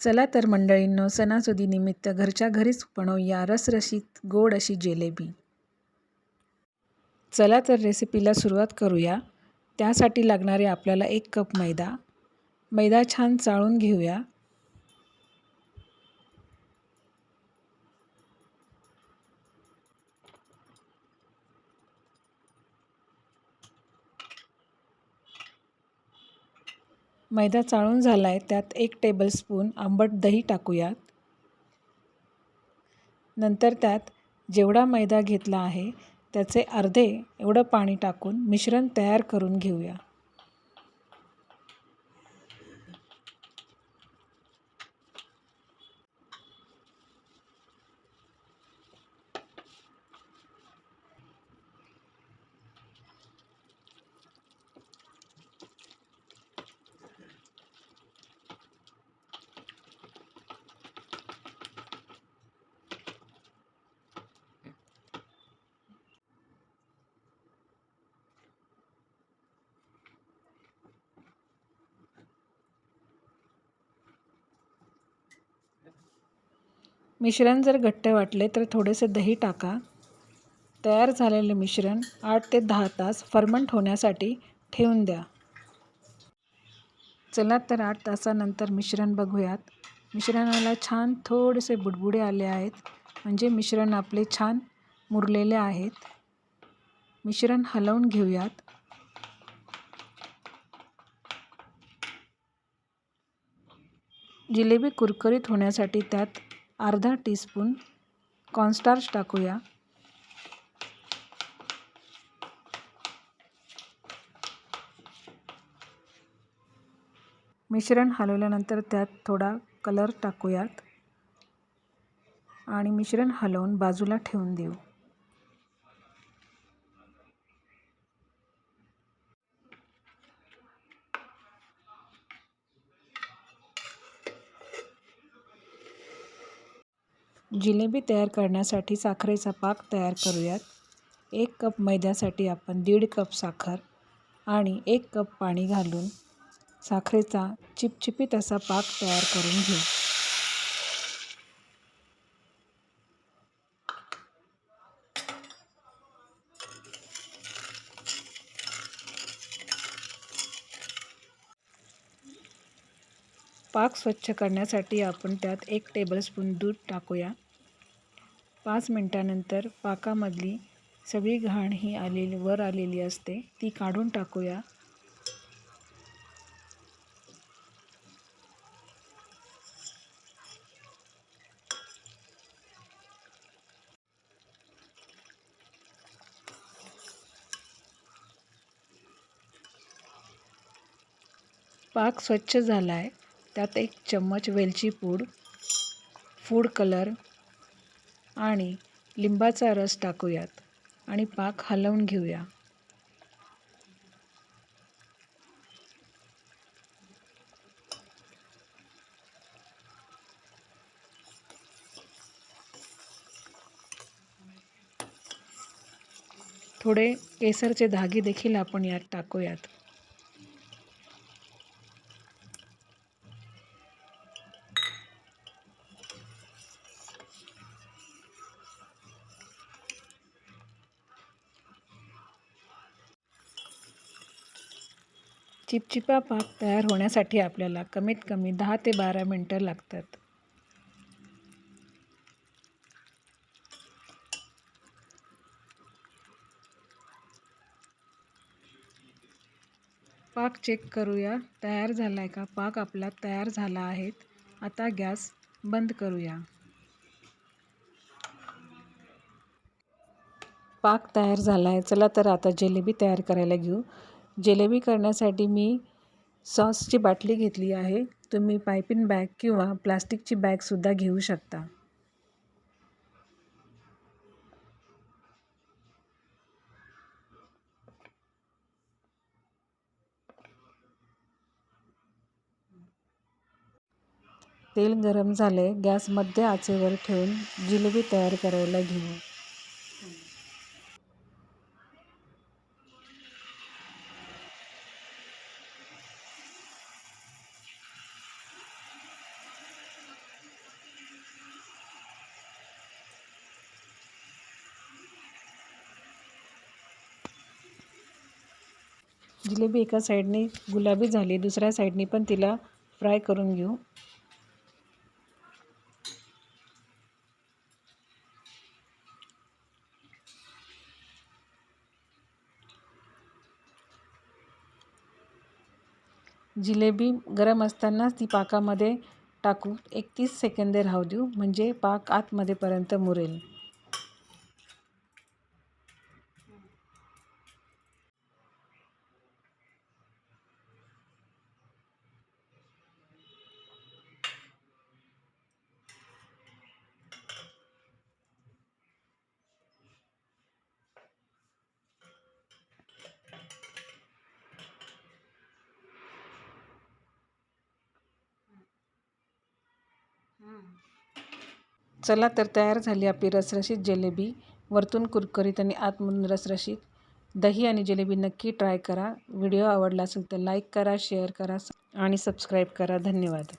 चला तर मंडळींनो सणासुदीनिमित्त घरच्या घरीच बनवूया रसरशीत गोड अशी जिलेबी. चला तर रेसिपीला सुरुवात करूया. त्यासाठी लागणारे आपल्याला एक कप मैदा. मैदा छान चाळून घेऊया. मैदा चाळून झाला आहे त्यात एक टेबलस्पून आंबट दही टाकूयात. नंतर त्यात जेवढा मैदा घेतला आहे त्याचे अर्धे एवढं पाणी टाकून मिश्रण तयार करून घेऊया. मिश्रण जर घट्ट वाटले तर थोडेसे दही टाका. तयार झालेले मिश्रण आठ ते दहा तास फर्मंट होण्यासाठी ठेवून द्या. चला तर आठ तासानंतर मिश्रण बघूयात. मिश्रणाला छान थोडेसे बुडबुडे आले आहेत. म्हणजे मिश्रण आपले छान मुरलेले आहेत. मिश्रण हलवून घेऊयात. जिलेबी कुरकुरीत होण्यासाठी त्यात अर्धा टीस्पून कॉर्नस्टार्च टाकूया. मिश्रण हलवल्यानंतर त्यात थोडा कलर टाकूयात. आणि मिश्रण हलवून बाजूला ठेवून देऊ. जिलेबी तयार करण्यासाठी साखरेचा पाक तयार करूयात. एक कप मैद्यासाठी आपण दीड कप साखर आणि एक कप पाणी घालून साखरेचा चिपचिपीत असा पाक तयार करून घेऊ. पाक स्वच्छ करण्यासाठी आपण त्यात एक टेबलस्पून दूध टाकूया. पाच मिनटानंतर पाकामधली सगळी घाण ही आलेली वर आलेली असते ती काढून टाकूया. पाक स्वच्छ झाला आहे त्यात एक चम्मच वेलची पूड फूड कलर आणि लिंबाचा रस टाकूयात आणि पाक हलवून घेऊया. थोडे केसरचे धागे देखील आपण यात टाकूयात. चिपचिपा पाक तयार होण्यासाठी आपल्याला कमीत कमी दहा ते बारा मिनटं लागतात. पाक चेक करूया. तयार झाला आहे का? पाक आपला तयार झाला आहे. आता गॅस बंद करूया. पाक तयार झाला आहे चला तर आता जिलेबी तयार करायला घेऊ. जिलेबी करण्यासाठी मी सॉसची बाटली घेतली आहे. तुम्ही पायपिन बॅग किंवा प्लास्टिकची बॅगसुद्धा घेऊ शकता. तेल गरम झाले गॅस मध्य आचेवर ठेवून जिलेबी तयार करायला घेऊ. जिलेबी एका साईडने गुलाबी झाली दुसऱ्या साईडने पण तिला फ्राय करून घेऊ. जिलेबी गरम असतानाच ती पाकामध्ये टाकू. एक तीस सेकंदे राहू देऊ म्हणजे पाक आतमध्येपर्यंत मुरेल. चला तर तयार झाली आपली रसरशीत जिलेबी. वरतून कुरकुरीत आणि आतमधून रसरशीत. दही आणि जिलेबी नक्की ट्राय करा. व्हिडिओ आवडला असेल तर लाईक करा शेअर करा आणि सबस्क्राईब करा. धन्यवाद.